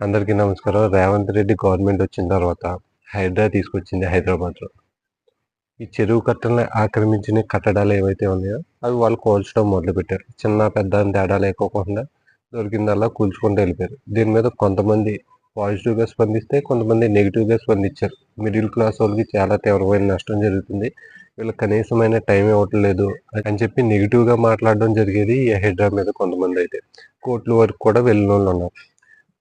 అందరికీ నమస్కారం. రేవంత్ రెడ్డి గవర్నమెంట్ వచ్చిన తర్వాత హైడ్రా తీసుకొచ్చింది హైదరాబాద్లో. ఈ చెరువు కట్టలను ఆక్రమించిన కట్టడాలు ఏవైతే ఉన్నాయో అవి వాళ్ళు కూల్చడం మొదలుపెట్టారు. చిన్న పెద్ద తేడా లేకోకుండా దొరికిందల్లా కూల్చుకుంటూ వెళ్ళిపోయారు. దీని మీద కొంతమంది పాజిటివ్గా స్పందిస్తే కొంతమంది నెగిటివ్గా స్పందించారు. మిడిల్ క్లాస్ వాళ్ళకి చాలా తీవ్రమైన నష్టం జరుగుతుంది. వీళ్ళకి కనీసమైన టైం ఇవ్వట్లేదు అని చెప్పి నెగిటివ్గా మాట్లాడడం జరిగేది ఈ హైడ్రా మీద కొంతమంది అయితే. కోర్టుల వరకు కూడా వెళ్ళిన వాళ్ళు ఉన్నారు.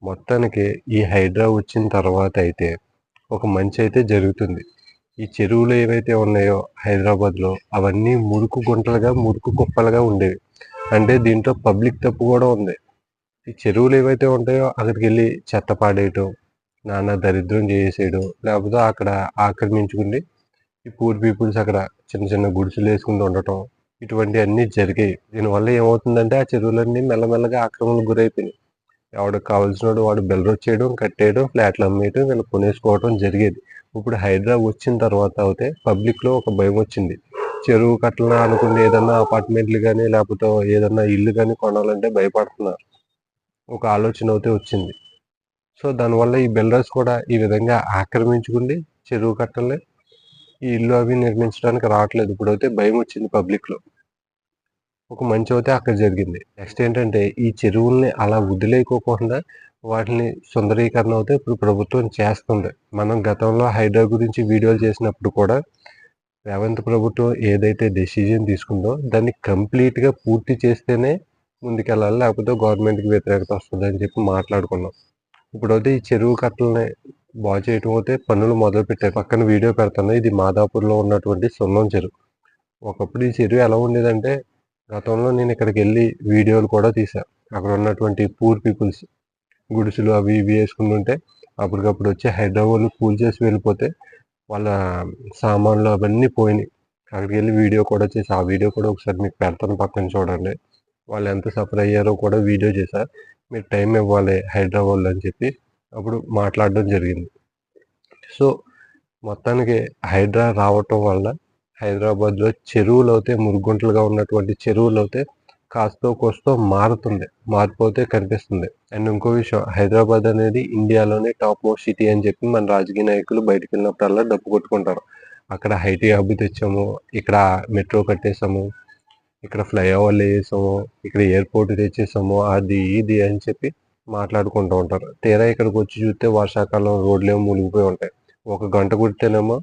మొత్తానికి ఈ హైడ్రా వచ్చిన తర్వాత అయితే ఒక మంచి అయితే జరుగుతుంది. ఈ చెరువులు ఏవైతే ఉన్నాయో హైదరాబాద్లో అవన్నీ మురుకు గుంటలుగా మురుకు కుప్పలుగా ఉండేవి. అంటే దీంట్లో పబ్లిక్ తప్పు కూడా ఉంది. ఈ చెరువులు ఏవైతే ఉంటాయో అక్కడికి వెళ్ళి చెత్త పాడేయటం నానా దరిద్రం చేసేయడం లేకపోతే అక్కడ ఆక్రమించుకుని ఈ పూర్ పీపుల్స్ అక్కడ చిన్న చిన్న గుడిసెలు వేసుకుంటూ ఉండటం ఇటువంటి అన్నీ జరిగాయి. దీనివల్ల ఏమవుతుందంటే ఆ చెరువులన్నీ మెల్లమెల్లగా ఆక్రమణకు గురైపోయినాయి. ఎవడికి కావాల్సినోడు వాడు బెల్లరొచ్చి చేయడం కట్టేయడం ఫ్లాట్లు అమ్మేయడం వీళ్ళు కొనేసుకోవడం జరిగేది. ఇప్పుడు హైదరాబాద్ వచ్చిన తర్వాత అయితే పబ్లిక్లో ఒక భయం వచ్చింది. చెరువు కట్టలను అనుకుని ఏదన్నా అపార్ట్మెంట్లు కానీ లేకపోతే ఏదన్నా ఇల్లు కానీ కొనాలంటే భయపడుతున్నారు. ఒక ఆలోచన అయితే వచ్చింది. సో దానివల్ల ఈ బిల్డర్స్ కూడా ఈ విధంగా ఆక్రమించుకుండి చెరువు కట్టలే ఈ ఇల్లు అవి నిర్మించడానికి రావట్లేదు. ఇప్పుడైతే భయం వచ్చింది పబ్లిక్లో. ఒక మంచి అయితే అక్కడ జరిగింది. నెక్స్ట్ ఏంటంటే ఈ చెరువుల్ని అలా వదిలేకోకుండా వాటిని సుందరీకరణ అయితే ఇప్పుడు ప్రభుత్వం చేస్తుంది. మనం గతంలో హైడ్రా గురించి వీడియోలు చేసినప్పుడు కూడా రేవంత్ ప్రభుత్వం ఏదైతే డెసిజన్ తీసుకుందో దాన్ని కంప్లీట్గా పూర్తి చేస్తేనే ముందుకెళ్ళాలి లేకపోతే గవర్నమెంట్కి వ్యతిరేకత వస్తుంది అని చెప్పి మాట్లాడుకున్నాం. ఇప్పుడైతే ఈ చెరువు కట్టలని బాగు చేయటం అయితే పనులు మొదలు పెట్టారు పక్కన వీడియో పెడతాను ఇది మాదాపూర్లో ఉన్నటువంటి సున్నం చెరువు. ఒకప్పుడు ఈ చెరువు ఎలా ఉండేదంటే గతంలో నేను ఇక్కడికి వెళ్ళి వీడియోలు కూడా తీసాను అక్కడ ఉన్నటువంటి పూర్ పీపుల్స్ గుడిసెలు అవి ఇవి వేసుకుంటుంటే అప్పటికప్పుడు వచ్చి హైదరాబాద్ కూల్ చేసి వెళ్ళిపోతే వాళ్ళ సామాన్లు అవన్నీ పోయినాయి. అక్కడికి వెళ్ళి వీడియో కూడా చేసి ఆ వీడియో కూడా ఒకసారి మీకు పెడతాను పక్కన చూడండి. వాళ్ళు ఎంత సఫర్ అయ్యారో కూడా వీడియో చేశారు మీరు టైం ఇవ్వాలి హైదరాబాద్లో అని చెప్పి అప్పుడు మాట్లాడడం జరిగింది. సో మొత్తానికి హైడ్రా రావటం వల్ల హైదరాబాద్లో చెరువులు అయితే మురుగుంటలుగా ఉన్నటువంటి చెరువులు అయితే కాస్తో కోస్తో మారుతుంది మారిపోతే కనిపిస్తుంది అండ్ ఇంకో విషయం హైదరాబాద్ అనేది ఇండియాలోనే టాప్ మోస్ట్ సిటీ అని చెప్పి మన రాజకీయ నాయకులు బయటకు వెళ్ళినప్పుడల్లా డబ్బు కొట్టుకుంటారు. అక్కడ హైటీ హబ్ తెచ్చాము ఇక్కడ మెట్రో కట్టేసాము ఇక్కడ ఫ్లైఓవర్లు వేసాము ఇక్కడ ఎయిర్పోర్ట్ తెచ్చేసాము అది ఇది అని చెప్పి మాట్లాడుకుంటూ ఉంటారు. తీరా ఇక్కడికి వచ్చి చూస్తే వర్షాకాలం రోడ్లు ఏమో మునిగిపోయి ఉంటాయి. ఒక గంట కుడితేనేమో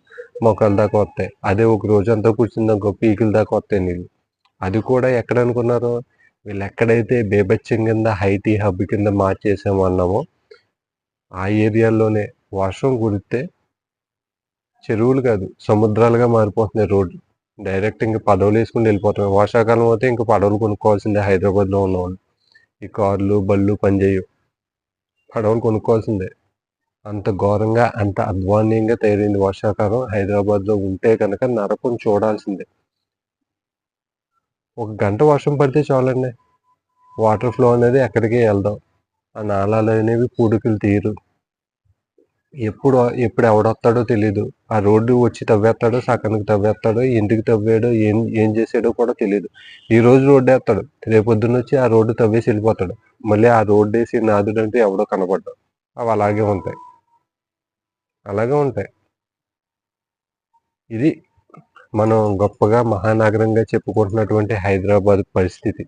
మొక్కల దాకా వస్తాయి. అదే ఒక రోజు అంతా కూర్చుందాకో పీకుల దాకా వస్తాయి నీళ్ళు. అది కూడా ఎక్కడ అనుకున్నారు? వీళ్ళు ఎక్కడైతే బేబచ్చం కింద హైటీ హబ్ కింద మార్చేసామన్నామో ఆ ఏరియాలోనే వర్షం కురిస్తే చెరువులు కాదు సముద్రాలుగా మారిపోతున్నాయి రోడ్లు. డైరెక్ట్ ఇంకా పడవలు వేసుకుని వెళ్ళిపోతున్నాయి వర్షాకాలం అయితే ఇంకా పడవలు కొనుక్కోవాల్సిందే హైదరాబాద్లో ఉన్నవాళ్ళు. ఈ కార్లు బళ్ళు పనిచేయవు. పడవలు కొనుక్కోవాల్సిందే. అంత ఘోరంగా అంత అధ్వాన్యంగా తయారైంది వర్షాకాలం. హైదరాబాద్లో ఉంటే కనుక నరకం చూడాల్సిందే. ఒక గంట వర్షం పడితే చాలండి. వాటర్ ఫ్లో అనేది ఎక్కడికి వెళ్దాం. ఆ నాళాలు అనేవి పూడికలు తీరు ఎప్పుడు ఎప్పుడు ఎవడొస్తాడో తెలీదు. ఆ రోడ్డు వచ్చి తవ్వేస్తాడో సకానికి తవ్వేస్తాడో ఎందుకు తవ్వాడో ఏం ఏం చేసాడో కూడా తెలియదు ఈ రోజు రోడ్డు వేస్తాడు రేపొద్దున వచ్చి ఆ రోడ్డు తవ్వేసి వెళ్ళిపోతాడు. మళ్ళీ ఆ రోడ్డు వేసి నాదుడంటే ఎవడో కనపడ్డాడు అవి అలాగే ఉంటాయి. అలాగే ఉంటాయి. ఇది మనం గొప్పగా మహానగరంగా చెప్పుకుంటున్నటువంటి హైదరాబాద్ పరిస్థితి.